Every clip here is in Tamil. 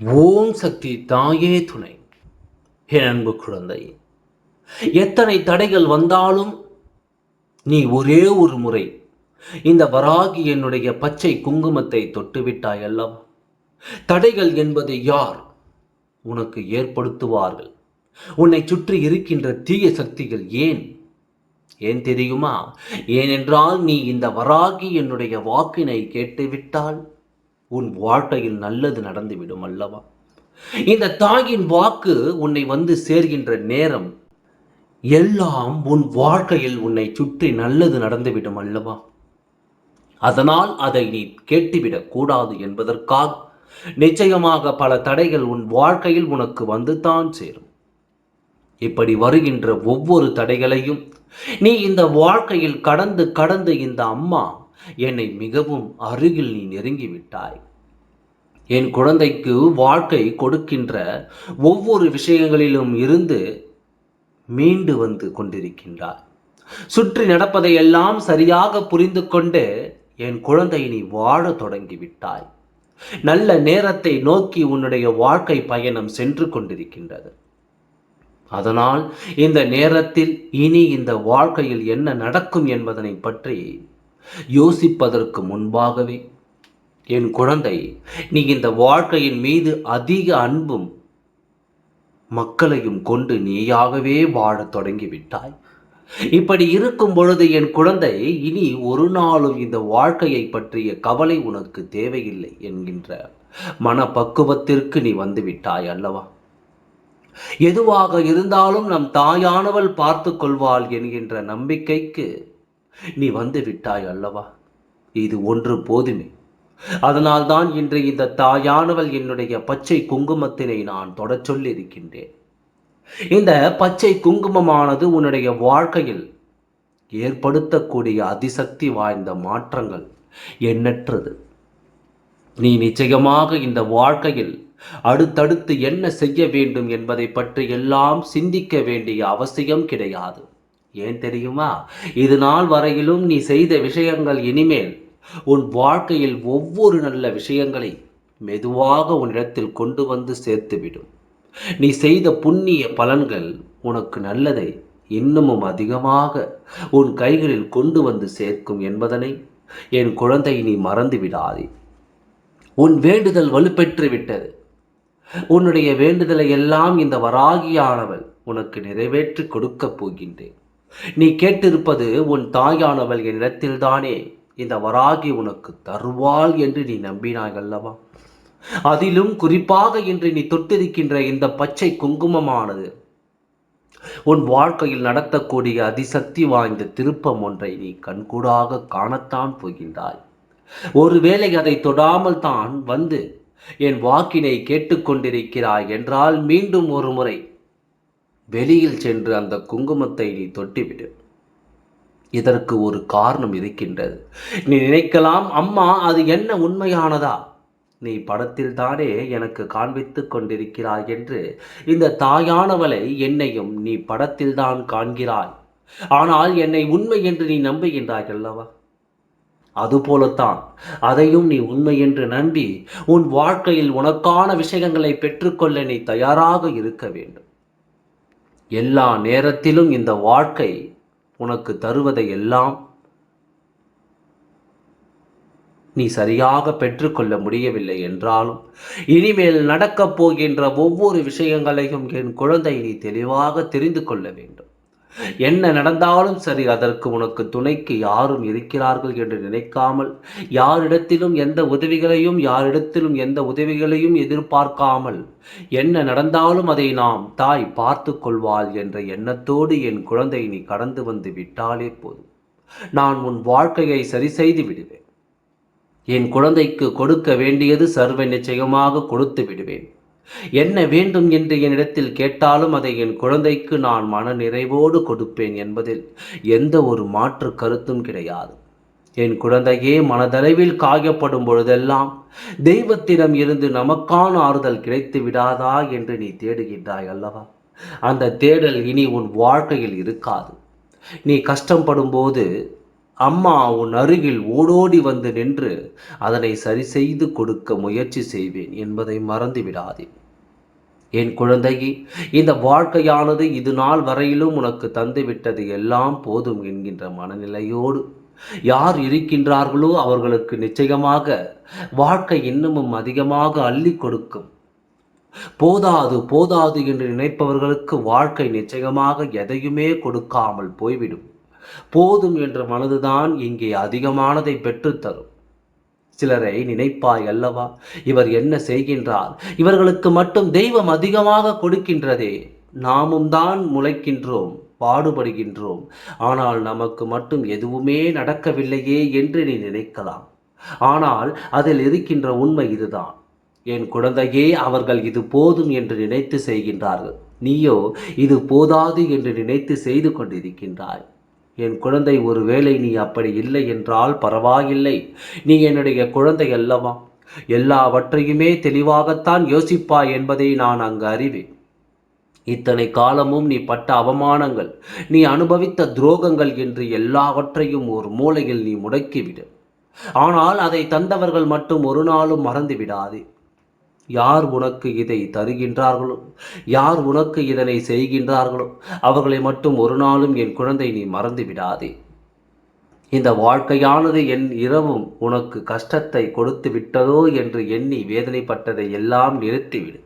ஓம் சக்தி தாயே துணை. என் அன்பு குழந்தை எத்தனை தடைகள் வந்தாலும் நீ ஒரே ஒரு முறை இந்த வராகி என்னுடைய பச்சை குங்குமத்தை தொட்டுவிட்டாய் அல்லவா தடைகள் என்பது யார் உனக்கு ஏற்படுத்துவார்கள்? உன்னை சுற்றி இருக்கின்ற தீய சக்திகள் ஏன்? ஏன் தெரியுமா? ஏனென்றால் நீ இந்த வராகி என்னுடைய வாக்கினை கேட்டுவிட்டால் உன் வாழ்க்கையில் நல்லது நடந்துவிடும் அல்லவா? இந்த தாயின் வாக்கு உன்னை வந்து சேர்கின்ற நேரம் எல்லாம் உன் வாழ்க்கையில் உன்னை சுற்றி நல்லது நடந்துவிடும் அல்லவா? அதனால் அதை நீ கேட்டுவிடக் கூடாது என்பதற்காக நிச்சயமாக பல தடைகள் உன் வாழ்க்கையில் உனக்கு வந்து தான் சேரும். இப்படி வருகின்ற ஒவ்வொரு தடைகளையும் நீ இந்த வாழ்க்கையில் கடந்து கடந்து இந்த அம்மா என்னை மிகவும் அருகில் நீ நெருங்கி விட்டாய். என் குழந்தைக்கு வாழ்க்கை கொடுக்கின்ற ஒவ்வொரு விஷயங்களிலும் இருந்து மீண்டு வந்து கொண்டிருக்கின்றார் சுற்றி நடப்பதை எல்லாம் சரியாக புரிந்து கொண்டு என் குழந்தை நீ வாழ தொடங்கிவிட்டாய் நல்ல நேரத்தை நோக்கி உன்னுடைய வாழ்க்கை பயணம் சென்று கொண்டிருக்கின்றது. அதனால் இந்த நேரத்தில் இனி இந்த வாழ்க்கையில் என்ன நடக்கும் என்பதனை பற்றி யோசிப்பதற்கு முன்பாகவே என் குழந்தை நீ இந்த வாழ்க்கையின் மீது அதிக அன்பும் மக்களையும் கொண்டு நீயாகவே வாழத் தொடங்கிவிட்டாய். இப்படி இருக்கும் பொழுது என் குழந்தை இனி ஒரு நாளும் இந்த வாழ்க்கையை பற்றிய கவலை உனக்கு தேவையில்லை என்கின்ற மனப்பக்குவத்திற்கு நீ வந்து விட்டாய் அல்லவா? எதுவாக இருந்தாலும் நம் தாயானவள் பார்த்து கொள்வாள் என்கின்ற நம்பிக்கைக்கு நீ வந்து விட்டாய் அல்லவா? இது ஒன்று போதுமே. அதனால்தான் இன்று இந்த தாயானவள் என்னுடைய பச்சை குங்குமத்தினை நான் தொடச் சொல்லியிருக்கின்றேன். இந்த பச்சை குங்குமமானது உன்னுடைய வாழ்க்கையில் ஏற்படுத்தக்கூடிய அதிசக்தி வாய்ந்த மாற்றங்கள் எண்ணற்றது. நீ நிச்சயமாக இந்த வாழ்க்கையில் அடுத்தடுத்து என்ன செய்ய வேண்டும் என்பதை பற்றி எல்லாம் சிந்திக்க வேண்டிய அவசியம் கிடையாது. ஏன் தெரியுமா? இது நாள் வரையிலும் நீ செய்த விஷயங்கள் இனிமேல் உன் வாழ்க்கையில் ஒவ்வொரு நல்ல விஷயங்களை மெதுவாக உன்னிடத்தில் கொண்டு வந்து சேர்த்துவிடும். நீ செய்த புண்ணிய பலன்கள் உனக்கு நல்லதை இன்னமும் அதிகமாக உன் கைகளில் கொண்டு வந்து சேர்க்கும் என்பதனை என் குழந்தை நீ மறந்து விடாதே. உன் வேண்டுதல் வலுப்பெற்று விட்டது. உன்னுடைய வேண்டுதலை எல்லாம் இந்த வராகியானவள் உனக்கு நிறைவேற்றி கொடுக்கப் போகின்றேன். நீ கேட்டிருப்பது உன் தாயானவள் என்னிடத்தில்தானே. இந்த வராகி உனக்கு தருவாள் என்று நீ நம்பினாய் அல்லவா அதிலும் குறிப்பாக இன்று நீ தொட்டிருக்கின்ற இந்த பச்சை குங்குமமானது உன் வாழ்க்கையில் நடத்தக்கூடிய அதிசக்தி வாய்ந்த திருப்பம் ஒன்றை நீ கண்கூடாக காணத்தான் போகின்றாய். ஒருவேளை அதை தொடாமல் தான் வந்து என் வாக்கினை கேட்டுக்கொண்டிருக்கிறாய் என்றால் மீண்டும் ஒரு முறை வெளியில் சென்று அந்த குங்குமத்தை நீ தொட்டிவிடு. இதற்கு ஒரு காரணம் இருக்கின்றது. நீ நினைக்கலாம் அம்மா அது என்ன உண்மையானதா? நீ படத்தில் தானே எனக்கு காண்பித்து கொண்டிருக்கிறாய் என்று இந்த தாயானவளை என்னையும் நீ படத்தில் தான் காண்கிறாய். ஆனால் என்னை உண்மை என்று நீ நம்புகின்றாய் அல்லவா அதுபோலத்தான் அதையும் நீ உண்மை என்று நம்பி உன் வாழ்க்கையில் உனக்கான விஷயங்களை பெற்றுக்கொள்ள நீ தயாராக இருக்க வேண்டும். எல்லா நேரத்திலும் இந்த வாழ்க்கை உனக்கு தருவதை எல்லாம் நீ சரியாக பெற்றுக்கொள்ள முடியவில்லை என்றாலும் இனிமேல் நடக்கப் போகின்ற ஒவ்வொரு விஷயங்களையும் என் குழந்தை நீ தெளிவாக தெரிந்து கொள்ள வேண்டும். என்ன நடந்தாலும் சரி அதற்கு உனக்கு துணைக்கு யாரும் இருக்கிறார்கள் என்று நினைக்காமல் யாரிடத்திலும் எந்த உதவிகளையும் யாரிடத்திலும் எந்த உதவிகளையும் எதிர்பார்க்காமல் என்ன நடந்தாலும் அதை நாம் தாய் பார்த்து கொள்வாள் என்ற எண்ணத்தோடு என் குழந்தை நீ கடந்து வந்து விட்டாலே போதும். நான் உன் வாழ்க்கையை சரி செய்து விடுவேன். என் குழந்தைக்கு கொடுக்க வேண்டியது சர்வ நிச்சயமாக கொடுத்து விடுவேன். என்ன வேண்டும் என்று என்னிடத்தில் கேட்டாலும் அதை என் குழந்தைக்கு நான் மன நிறைவோடு கொடுப்பேன் என்பதில் எந்த ஒரு மாற்று கருத்தும் கிடையாது. என் குழந்தையே மனதளவில் காயப்படும் பொழுதெல்லாம் தெய்வத்திடம் இருந்து நமக்கான ஆறுதல் கிடைத்து விடாதா என்று நீ தேடுகின்றாய் அல்லவா? அந்த தேடல் இனி உன் வாழ்க்கையில் இருக்காது. நீ கஷ்டப்படும் போது அம்மா உன் அருகில் ஓடோடி வந்து நின்று அதனை சரி செய்து கொடுக்க முயற்சி செய்வேன் என்பதை மறந்து விடாதே என் குழந்தையே இந்த வாழ்க்கையானது இது நாள் வரையிலும் உனக்கு தந்துவிட்டது எல்லாம் போதும் என்கின்ற மனநிலையோடு. யார் இருக்கின்றார்களோ அவர்களுக்கு நிச்சயமாக வாழ்க்கை இன்னமும் அதிகமாக அள்ளி கொடுக்கும். போதாது போதாது என்று நினைப்பவர்களுக்கு வாழ்க்கை நிச்சயமாக எதையுமே கொடுக்காமல் போய்விடும். போதும் என்ற மனதுதான் இங்கே அதிகமானதை பெற்றுத்தரும். சிலரை நினைப்பாய் அல்லவா? இவர் என்ன செய்கின்றார்? இவர்களுக்கு மட்டும் தெய்வம் அதிகமாக கொடுக்கின்றதே. நாமும் தான் முளைக்கின்றோம் பாடுபடுகின்றோம். ஆனால் நமக்கு மட்டும் எதுவுமே நடக்கவில்லையே என்று நீ நினைக்கலாம். ஆனால் அதில் இருக்கின்ற உண்மை இதுதான். என் குழந்தையே அவர்கள் இது போதும் என்று நினைத்து செய்கின்றார்கள். நீயோ இது போதாது என்று நினைத்து செய்து கொண்டிருக்கின்றாய். என் குழந்தை ஒருவேளை நீ அப்படி இல்லை என்றால் பரவாயில்லை. நீ என்னுடைய குழந்தை அல்லவா? எல்லாவற்றையுமே தெளிவாகத்தான் யோசிப்பாய் என்பதை நான் அங்கு அறிவேன். இத்தனை காலமும் நீ பட்ட அவமானங்கள் நீ அனுபவித்த துரோகங்கள் என்று எல்லாவற்றையும் ஒரு மூலையில் நீ முடக்கிவிடு. ஆனால் அதை தந்தவர்கள் மட்டும் ஒரு நாளும் மறந்துவிடாதே யார் உனக்கு இதை தருகின்றார்களோ? யார் உனக்கு இதனை செய்கின்றார்களோ? அவர்களை மட்டும் ஒரு நாளும் என் குழந்தை நீ மறந்து விடாதே. இந்த வாழ்க்கையானது என் இரவும் உனக்கு கஷ்டத்தை கொடுத்து விட்டதோ என்று எண்ணி வேதனைப்பட்டதை எல்லாம் நிறுத்திவிடு.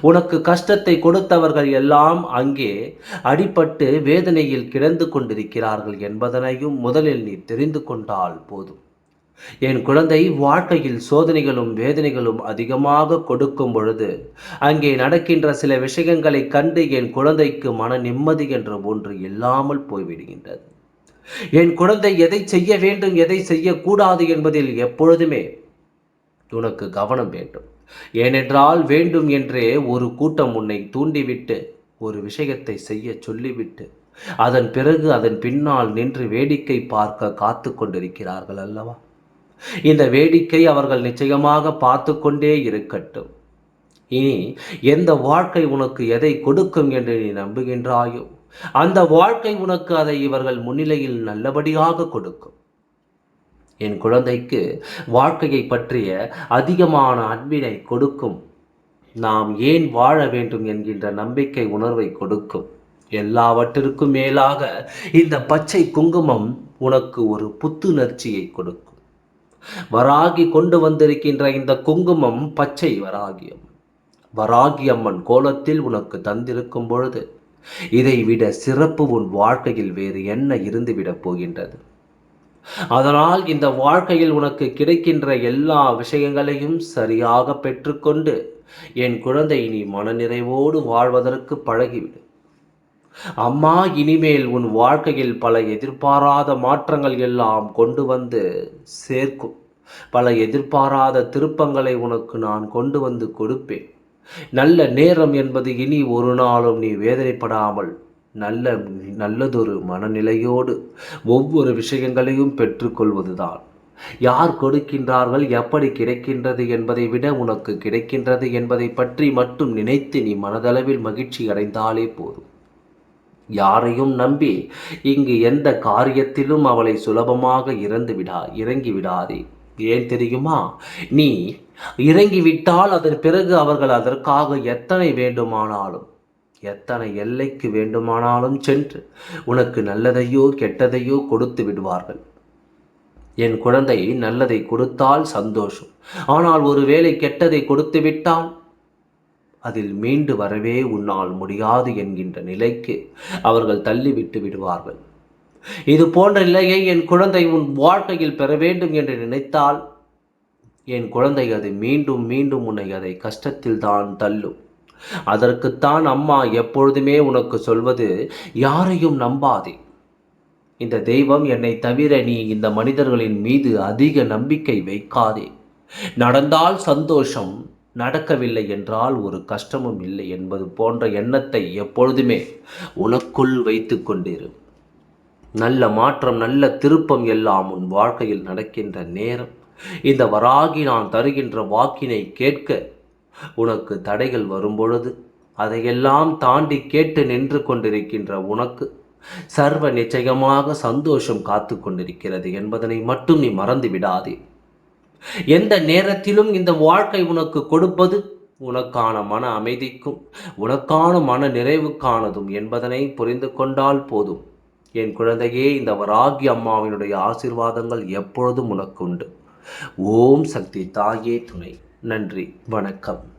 உனக்கு கஷ்டத்தை கொடுத்தவர்கள் எல்லாம் அங்கே அடிபட்டு வேதனையில் கிடந்து கொண்டிருக்கிறார்கள் என்பதனையும் முதலில் நீ தெரிந்து கொண்டால் போதும். என் குழந்தை வாழ்க்கையில் சோதனைகளும் வேதனைகளும் அதிகமாக கொடுக்கும் பொழுது அங்கே நடக்கின்ற சில விஷயங்களை கண்டு என் குழந்தைக்கு மன நிம்மதி என்ற ஒன்று இல்லாமல் போய்விடுகின்றது. என் குழந்தை எதை செய்ய வேண்டும் எதை செய்யக்கூடாது என்பதில் எப்பொழுதுமே உனக்கு கவனம் வேண்டும். ஏனென்றால் வேண்டும் என்றே ஒரு கூட்டம் உன்னை தூண்டிவிட்டு ஒரு விஷயத்தை செய்ய சொல்லிவிட்டு அதன் பிறகு அதன் பின்னால் நின்று வேடிக்கை பார்க்க காத்து கொண்டிருக்கிறார்கள் அல்லவா? இந்த வேடிக்கை அவர்கள் நிச்சயமாக பார்த்து கொண்டே இருக்கட்டும். இனி எந்த வாழ்க்கை உனக்கு எதை கொடுக்கும் என்று நீ நம்புகின்றாயோ அந்த வாழ்க்கை உனக்கு அதை இவர்கள் முன்னிலையில் நல்லபடியாக கொடுக்கும். என் குழந்தைக்கு வாழ்க்கையை பற்றிய அதிகமான அன்பினை கொடுக்கும். நாம் ஏன் வாழ வேண்டும் என்கின்ற நம்பிக்கை உணர்வை கொடுக்கும். எல்லாவற்றிற்கும் மேலாக இந்த பச்சை குங்குமம் உனக்கு ஒரு புத்துணர்ச்சியை கொடுக்கும். வராகி கொண்டு வந்திருக்கின்ற இந்த குங்குமம் பச்சை வராகியம். வராகி அம்மன் கோலத்தில் உனக்கு தந்திருக்கும் பொழுது இதை விட சிறப்பு உன் வாழ்க்கையில் வேறு என்ன இருந்துவிடப் போகின்றது? அதனால் இந்த வாழ்க்கையில் உனக்கு கிடைக்கின்ற எல்லா விஷயங்களையும் சரியாக பெற்றுக்கொண்டு என் குழந்தை நீ மனநிறைவோடு வாழ்வதற்கு பழகிவிடு. அம்மா இனிமேல் உன் வாழ்க்கையில் பல எதிர்பாராத மாற்றங்கள் எல்லாம் கொண்டு வந்து சேர்க்கும் பல எதிர்பாராத திருப்பங்களை உனக்கு நான் கொண்டு வந்து கொடுப்பேன். நல்ல நேரம் என்பது இனி ஒரு நாளும் நீ வேதனைப்படாமல் நல்ல நல்லதொரு மனநிலையோடு ஒவ்வொரு விஷயங்களையும் பெற்றுக்கொள்வதுதான். யார் கொடுக்கின்றார்கள் எப்படி கிடைக்கின்றது என்பதை விட உனக்கு கிடைக்கின்றது என்பதை பற்றி மட்டும் நினைத்து நீ மனதளவில் மகிழ்ச்சி அடைந்தாலே போதும். யாரையும் நம்பி இங்கு எந்த காரியத்திலும் அவளை சுலபமாக இறந்து விடா இறங்கி விடாதே ஏன் தெரியுமா? நீ இறங்கிவிட்டால் அதன் பிறகு அவர்கள் அதற்காக எத்தனை வேண்டுமானாலும் எத்தனை எல்லைக்கு வேண்டுமானாலும் சென்று உனக்கு நல்லதையோ கெட்டதையோ கொடுத்து விடுவார்கள். என் குழந்தை நல்லதை கொடுத்தால் சந்தோஷம். ஆனால் ஒருவேளை கெட்டதை கொடுத்து விட்டால் அதில் மீண்டு வரவே உன்னால் முடியாது என்கின்ற நிலைக்கு அவர்கள் தள்ளிவிட்டு விடுவார்கள். இது போன்ற நிலையை என் குழந்தை உன் வாழ்க்கையில் பெற வேண்டும் என்று நினைத்தால் என் குழந்தை அது மீண்டும் மீண்டும் உன்னை அதை கஷ்டத்தில் தான் தள்ளும். அதற்குத்தான் அம்மா எப்பொழுதுமே உனக்கு சொல்வது யாரையும் நம்பாதே. இந்த தெய்வம் என்னை தவிர நீ இந்த மனிதர்களின் மீது அதிக நம்பிக்கை வைக்காதே. நடந்தால் சந்தோஷம் நடக்கவில்லை என்றால் ஒரு கஷ்டமும் இல்லை என்பது போன்ற எண்ணத்தை எப்பொழுதுமே உனக்குள் வைத்து கொண்டிரு. நல்ல மாற்றம் நல்ல திருப்பம் எல்லாம் உன் வாழ்க்கையில் நடக்கின்ற நேரம். இந்த வராகி நான் தருகின்ற வாக்கினை கேட்க உனக்கு தடைகள் வரும்பொழுது அதையெல்லாம் தாண்டி கேட்டு நின்று கொண்டிருக்கின்ற உனக்கு சர்வ நிச்சயமாக சந்தோஷம் காத்து கொண்டிருக்கிறது என்பதனை மட்டும் நீ மறந்து விடாதே. எந்த நேரத்திலும் இந்த வாழ்க்கை உனக்கு கொடுப்பது உனக்கான மன அமைதிக்கும் உனக்கான மன நிறைவுக்கானதும் என்பதனை புரிந்து கொண்டால் போதும். என் குழந்தையே இந்த வராகி அம்மாவினுடைய ஆசிர்வாதங்கள் எப்பொழுதும் உனக்கு உண்டு ஓம் சக்தி தாயே துணை. நன்றி வணக்கம்.